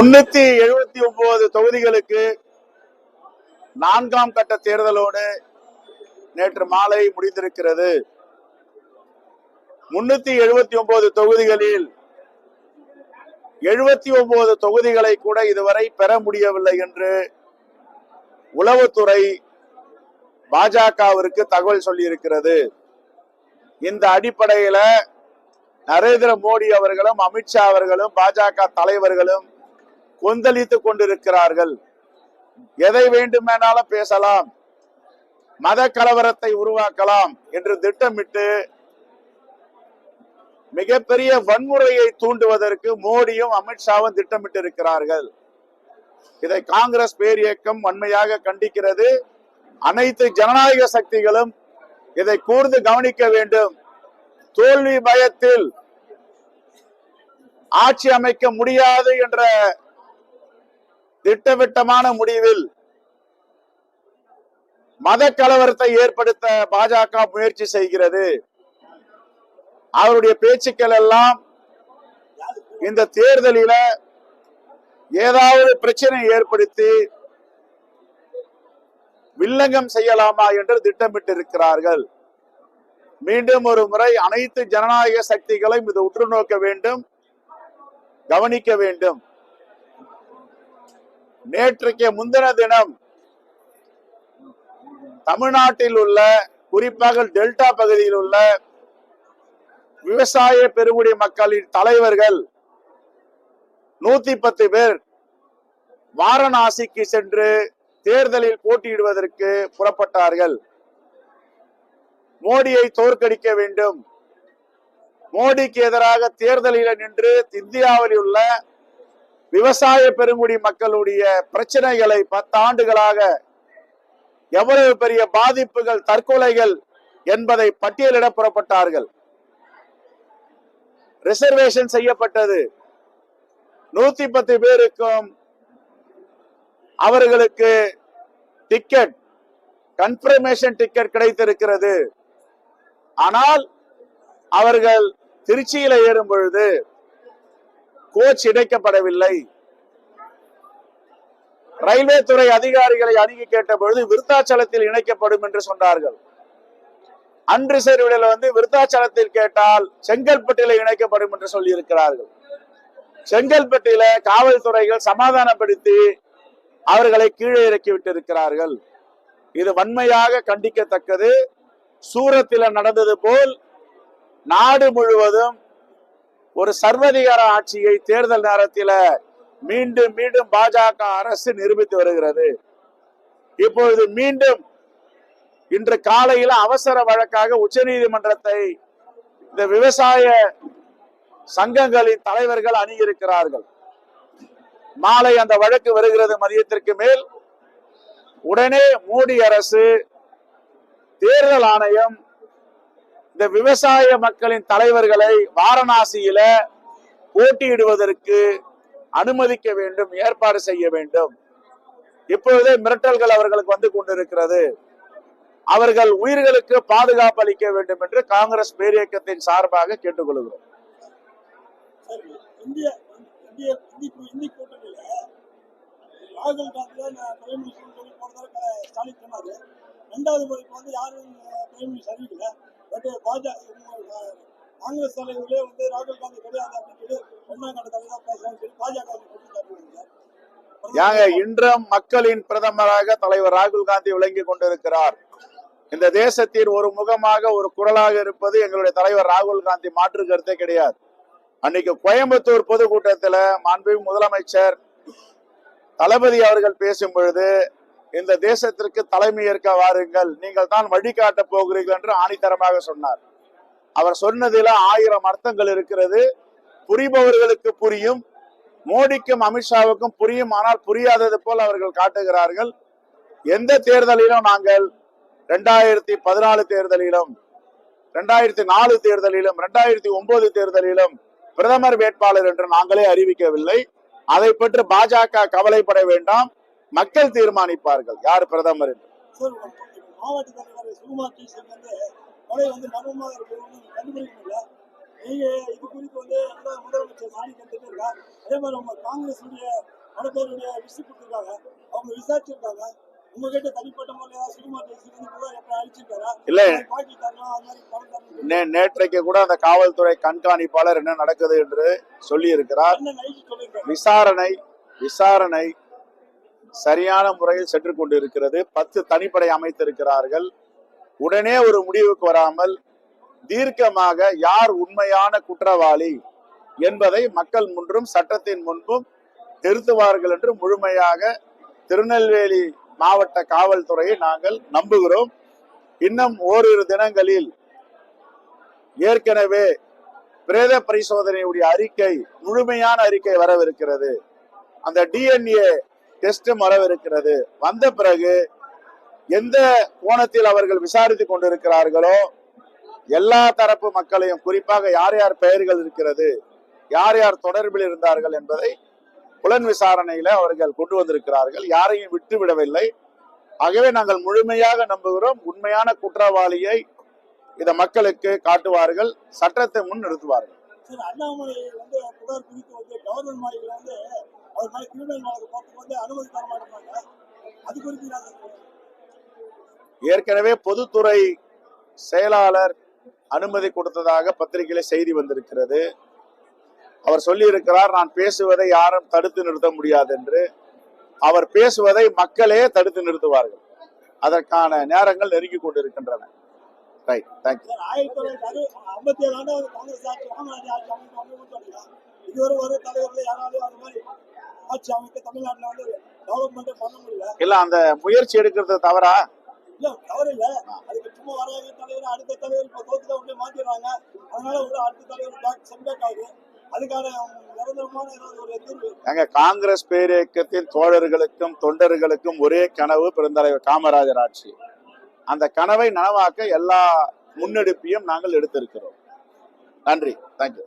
முன்னூத்தி எழுபத்தி ஒன்பது தொகுதிகளுக்கு நான்காம் கட்ட தேர்தலோடு நேற்று மாலை முடிந்திருக்கிறது. முன்னூத்தி எழுபத்தி ஒன்பது தொகுதிகளில் எழுபத்தி ஒன்பது தொகுதிகளை கூட இதுவரை பெற முடியவில்லை என்று உளவுத்துறை பாஜகவிற்கு தகவல் சொல்லியிருக்கிறது. இந்த அடிப்படையில நரேந்திர மோடி அவர்களும் அமித்ஷா அவர்களும் பாஜக தலைவர்களும் கொந்தளித்துக் கொண்டிருக்கிறார்கள் எதை வேண்டுமானாலும் பேசலாம். மத கலவரத்தை உருவாக்கலாம் என்று திட்டமிட்டு மிகப்பெரிய வன்முறையை தூண்டுவதற்கு மோடியும் அமித்ஷாவும் திட்டமிட்டு இருக்கிறார்கள் இதை காங்கிரஸ் பேரியக்கம் வன்மையாக கண்டிக்கிறது. அனைத்து ஜனநாயக சக்திகளும் இதை கூர்ந்து கவனிக்க வேண்டும். தோல்வி பயத்தில் ஆட்சி அமைக்க முடியாது என்ற திட்டவட்டமான முடிவில் மத கலவரத்தை ஏற்படுத்த பாஜக முயற்சி செய்கிறது. அவருடைய பேச்சுக்கள் எல்லாம் இந்த தேர்தலில ஏதாவது பிரச்சனை ஏற்படுத்தி வில்லங்கம் செய்யலாமா என்று திட்டமிட்டு இருக்கிறார்கள் மீண்டும் ஒரு முறை அனைத்து ஜனநாயக சக்திகளையும் இது உற்று நோக்க வேண்டும் கவனிக்க வேண்டும். நேற்றுக்கு முந்தின தினம் தமிழ்நாட்டில் உள்ள குறிப்பாக டெல்டா பகுதியில் உள்ள விவசாய பெருங்குடி மக்களின் தலைவர்கள் நூத்தி பத்து பேர் வாரணாசிக்கு சென்று தேர்தலில் போட்டியிடுவதற்கு புறப்பட்டார்கள். மோடியை தோற்கடிக்க வேண்டும். மோடிக்கு எதிராக தேர்தலில் நின்று இந்தியாவில் உள்ள விவசாய பெருங்குடி மக்களுடைய பிரச்சனைகளை பத்து ஆண்டுகளாக எவ்வளவு பெரிய பாதிப்புகள் தற்கொலைகள் என்பதை பட்டியலிட புறப்பட்டார்கள். ரிசர்வேஷன் செய்யப்பட்டது. நூத்தி பத்து பேருக்கும் அவர்களுக்கு டிக்கெட் கன்ஃபர்மேஷன் டிக்கெட் கிடைத்திருக்கிறது. ஆனால் அவர்கள் திருச்சியில ஏறும் பொழுது கோச் இணைக்கப்படவில்லை. ரயில்வே துறை அதிகாரிகளை அணுகி கேட்ட பொழுது விருத்தாச்சலத்தில் இணைக்கப்படும் என்று சொன்னார்கள். அன்ரிசர்வ்டில் வந்து விருத்தாச்சலத்தில் கேட்டால் செங்கல்பட்டில இணைக்கப்படும் என்று சொல்லி இருக்கிறார்கள் செங்கல்பட்டில காவல்துறைகள் சமாதானப்படுத்தி அவர்களை கீழே இறக்கி விட்டிருக்கிறார்கள். இது வன்மையாக கண்டிக்கத்தக்கது. சூரத்தில நடந்தது போல் நாடு முழுவதும் ஒரு சர்வதிகார ஆட்சியை தேர்தல் நேரத்தில் மீண்டும் மீண்டும் பாஜக அரசு நிரூபித்து வருகிறது. இப்பொழுது மீண்டும் இன்று காலையில் அவசர வழக்காக உச்சநீதிமன்றத்தை இந்த விவசாய சங்கங்களின் தலைவர்கள் அணுகியிருக்கிறார்கள் மாலை அந்த வழக்கு வருகிறது மதியத்திற்கு மேல். உடனே மோடி அரசு தேர்தல் ஆணையம் இந்த விவசாய மக்களின் தலைவர்களை வாரணாசியில போட்டியிடுவதற்கு அனுமதிக்க வேண்டும் ஏற்பாடு செய்ய வேண்டும். இப்பொழுதே மிரட்டல்கள் அவர்களுக்கு வந்து கொண்டிருக்கிறது. அவர்கள் உயிர்களுக்கு பாதுகாப்பு அளிக்க வேண்டும் என்று காங்கிரஸ் பேரியக்கத்தின் சார்பாக கேட்டுக்கொள்கிறோம். ராகுல் காந்தி தான் பிரைம் மினிஸ்டர் சொல்லி போனதாக ஸ்டாலின் சொன்னாரு. ரெண்டாவது முறைக்கு வந்து யாரும் பிரைம் மினிஸ்டர் அறிவிக்கல. பட் பாஜக காங்கிரஸ் தலைவர்களே வந்து ராகுல் காந்தி கிடையாது அப்படின்னு சொல்லி ஒன்னாம் கட்ட தலைவர் பேசுறான்னு சொல்லி பாஜக யாங்க இன்றும் மக்களின் பிரதமராக தலைவர் ராகுல் காந்தி விளங்கி கொண்டிருக்கிறார். இந்த தேசத்தின் ஒரு முகமாக ஒரு குரலாக இருப்பது எங்களுடைய தலைவர் ராகுல் காந்தி மாற்று கருத்தே கிடையாது. அன்னைக்கு கோயம்புத்தூர் பொதுக்கூட்டத்துல மாண்புமிகு முதலமைச்சர் தளபதி அவர்கள் பேசும் பொழுது இந்த தேசத்திற்கு தலைமை ஏற்க வாருங்கள். நீங்கள் தான் வழிகாட்ட போகிறீர்கள் என்று ஆணித்தரமாக சொன்னார். அவர் சொன்னதில ஆயிரம் அர்த்தங்கள் இருக்கிறது. புரிபவர்களுக்கு புரியும் மோடிக்கும் அமித்ஷாவுக்கும் புரியும் ஆனால் புரியாதது போல் அவர்கள் காட்டுகிறார்கள். எந்த தேர்தலிலும் நாங்கள் ரெண்டாயிரத்தி பதினாலு தேர்தலிலும் ரெண்டாயிரத்தி நாலு தேர்தலிலும் ரெண்டாயிரத்தி ஒன்பது தேர்தலிலும் பிரதமர் வேட்பாளர் என்று நாங்களே அறிவிக்கவில்லை. அதை பற்றி பாஜக கவலைப்பட வேண்டாம். மக்கள் தீர்மானிப்பார்கள். யார் பிரதமர் என்று? நேற்றைக்கு கூட அந்த காவல்துறை கண்காணிப்பாளர் என்ன நடக்குது என்று சொல்லி இருக்கிறார் விசாரணை விசாரணை சரியான முறையில் சென்று கொண்டிருக்கிறது. பத்து தனிப்படை அமைத்திருக்கிறார்கள். உடனே ஒரு முடிவுக்கு வராமல் தீர்க்கமாக யார் உண்மையான குற்றவாளி என்பதை மக்கள் முன்றும் சட்டத்தின் முன்பும் திருத்துவார்கள் என்று முழுமையாக திருநெல்வேலி மாவட்ட காவல்துறையை நாங்கள் நம்புகிறோம். இன்னும் ஓரிரு தினங்களில் ஏற்கனவே பிரேத பரிசோதனையுடைய அறிக்கை முழுமையான அறிக்கை வரவிருக்கிறது. அந்த டிஎன்ஏ டெஸ்ட் வரவிருக்கிறது. வந்த பிறகு எந்த கோணத்தில் அவர்கள் விசாரித்துக் கொண்டிருக்கிறார்களோ எல்லா தரப்பு மக்களையும் குறிப்பாக யார் யார் பெயர்கள் இருக்கிறது யார் யார் தொடர்பில் இருந்தார்கள் என்பதை புலன் விசாரணையில அவர்கள் கொண்டு வந்திருக்கிறார்கள். யாரையும் விட்டு விடவில்லை. ஆகவே நாங்கள் முழுமையாக நம்புகிறோம். உண்மையான குற்றவாளியை இதை மக்களுக்கு காட்டுவார்கள். சட்டத்தை முன் நிறுத்துவார்கள். சரி அண்ணாமலை வந்து புகார் குறித்து வந்து கவர்மெண்ட் மாளிகையில் வந்து அவர் மேலே கிரிமினல் வழக்கு போட்டு வந்து அனுமதி தர மாட்டாங்க அது குறித்து நான் ஏற்கனவே பொதுத்துறை செயலாளர் அனுமதி கொடுத்ததாக பத்திரிகையில செய்தி வந்திருக்கிறது. அவர் சொல்லியிருக்கிறார் நான் பேசுவதை யாரும் தடுத்து நிறுத்த முடியாது என்று. அவர் பேசுவதை மக்களே தடுத்து நிறுத்துவார்கள். அதற்கான நேரங்கள் நெருங்கி கொண்டிருக்கின்றன. ரைட் தேங்க்யூ சார் ஆயிரத்தி தொள்ளாயிரத்தி ஐம்பத்தி ஏழு ஆண்டு காங்கிரஸ் ஆட்சி காமராஜ் ஆட்சி அமைக்க இதுவரை வர தலைவர்கள் யாராலும் அது மாதிரி ஆட்சி அமைக்க தமிழ்நாட்டில் வந்து டெவலப்மெண்ட் பண்ண முடியல இல்ல அந்த முயற்சி எடுக்கிறது தவறா? இல்ல தவறு இல்ல அதுக்கு சும்மா வராங்க தலைவர் அடுத்த தலைவர் இப்ப தோத்துல உடனே மாத்திடுறாங்க அதனால ஒரு அடுத்த தலைவர் பேக் செம்பேக் ஆகுது அதுக்கான ஒரு எங்க காங்கிரஸ் பேரியக்கத்தின் தோழர்களுக்கும் தொண்டர்களுக்கும் ஒரே கனவு பெருந்தலைவர் காமராஜர் ஆட்சி. அந்த கனவை நனவாக்க எல்லா முன்னெடுப்பையும் நாங்கள் எடுத்திருக்கிறோம். நன்றி. தேங்க்யூ